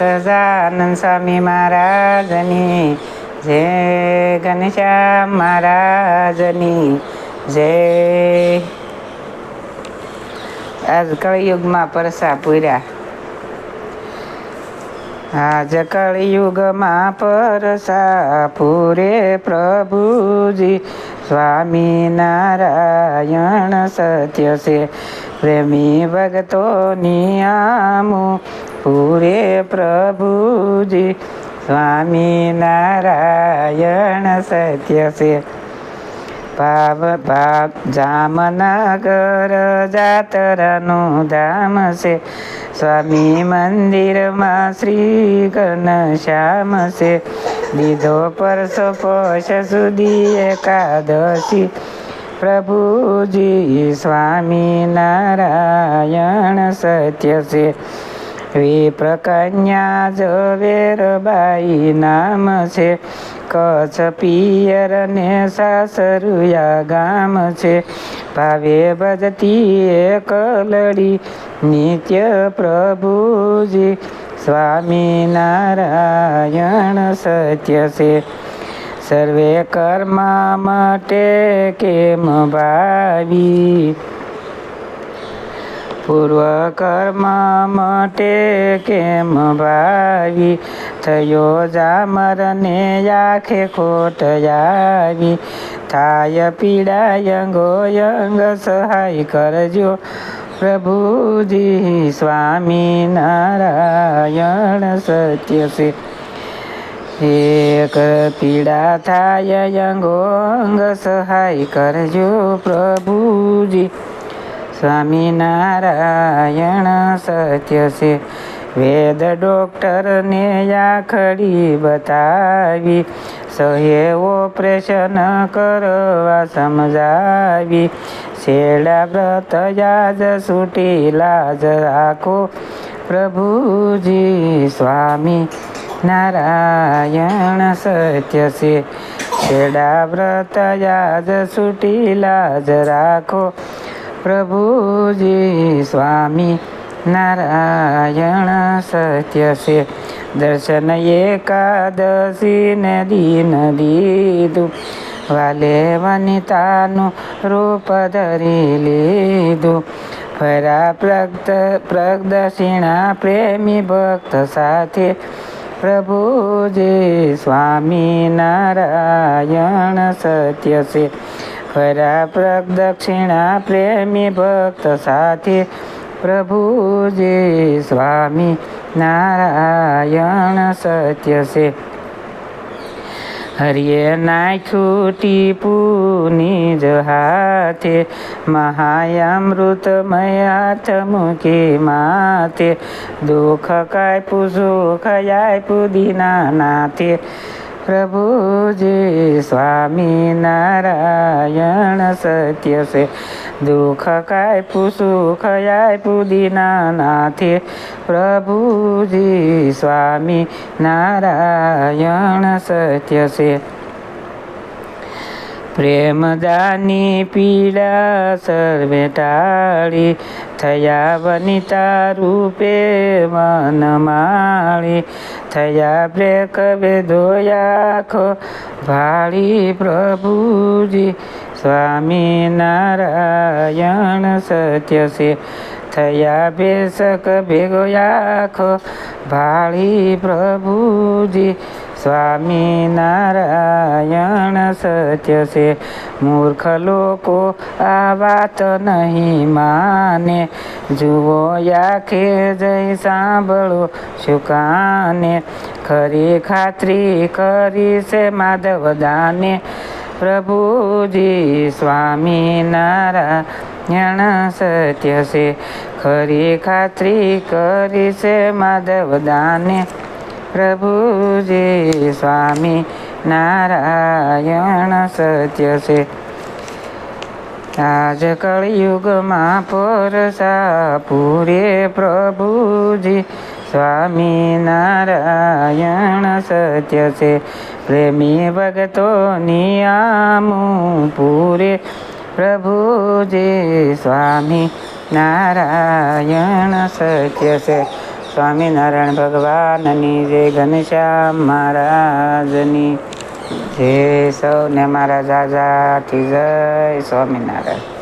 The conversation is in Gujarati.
સજાનંદ સ્વામી મહારાજની જય ઘનશ્યામ મહારાજની જય આજ કળયુગમાં પરસા પૂર્યા આજ કળયુગમાં પરસા પૂરે પ્રભુજી સ્વામી નારાયણ સત્ય છે પ્રેમી ભગતોની નિયામું પૂરે પ્રભુજી સ્વામી નારાયણ સત્ય છે. ભાવ ભાવ જામનગર જાતરાનું ધામ છે. સ્વામી મંદિરમાં શ્રી ઘનશ્યામ છે. દીધો પરસો પોષ સુધી એકાદશી. પ્રભુજી સ્વામી નારાયણ સત્ય છે. વિપ્રકન્યા ઝવેરબાઈ નામ છે. કચ્છ પિયર ને સાસરુયા ગામ છે. ભાવે ભજતી એક લડી નિત્ય પ્રભુજી. સ્વામી નારાયણ સત્ય છે. સર્વે કર્મ માટે કેમ ભાવી? પૂર્વ કર્મ માટે કેમ ભાવી? થયો જામરને આખે ખોટ આવી થાય પીડા યંગો યંગ સહાય કરજો પ્રભુજી. સ્વામી નારાયણ સત્ય છે. એક પીડા થાય અંગોંગ સહાય કરજો પ્રભુજી. સ્વામિનારાયણ સત્ય છે વેદ ડોક્ટરને આખડી બતાવી સહે ઓપરેશન કરવા સમજાવી શેડા વ્રત યાદ છૂટી લાજ રાખો પ્રભુજી સ્વામી નારાયણ સત્ય છે છેડા વ્રત યાદ છૂટી લાજ રાખો પ્રભુજી સ્વામી નારાયણ સત્ય છે. દર્શન એકાદશી ને દિન દીધું વાલે વનિતાનું રૂપ ધરી લીધું. ફરા પ્રગત પ્રદક્ષિણા પ્રેમી ભક્ત સાથે. પ્રભુજી સ્વામી નારાયણ સત્ય છે. ફરા પ્રદક્ષિણા પ્રેમી ભક્ત સાથે પ્રભુજી સ્વામી નારાયણ સત્ય છે. હરિએ નાખ્યું ટીપુની જ હાથે મહાયામૃતમય હાથ મૂકી માથે દુઃખ કાપ્યું સુખ આપ્યું દીના નાથે પ્રભુજી સ્વામી નારાયણ સત્ય છે. દુઃખ કાપ્યું સુખ આપ્યું દીના નાથે. પ્રભુજી સ્વામી નારાયણ સત્ય છે. પ્રેમદાની પીડા સર્વે ટાળી, થયા વનિતા રૂપે વનમાળી થયા બ્રેક ધોયાખો ભાળી પ્રભુજી સ્વામી નારાયણ સત્ય છે, થયા બેસક ભેગો આખો ભાળી પ્રભુજી સ્વામી નારાયણ સત્ય છે. મૂર્ખ લોકો આ વાત નહીં માને. જુઓ આખે જઈ સાંભળો શુકાને ખરી ખાતરી કરી છે માધવ દાને. પ્રભુજી સ્વામી નારાયણ સત્ય છે. ખરી ખાતરી કરી છે માધવ દાને. પ્રભુજી સ્વામી નારાયણ સત્ય છે. આજ કળિયુગમાં પરસા પૂરે પ્રભુજી સ્વામી નારાયણ સત્ય છે. પ્રેમી ભગતો નિયામું પૂરે પ્રભુજી સ્વામી નારાયણ સત્ય છે. સ્વામિનારાયણ ભગવાનની જય ઘનશ્યામ મહારાજની. જય સૌને મારા જાજાથી જય સ્વામિનારાયણ.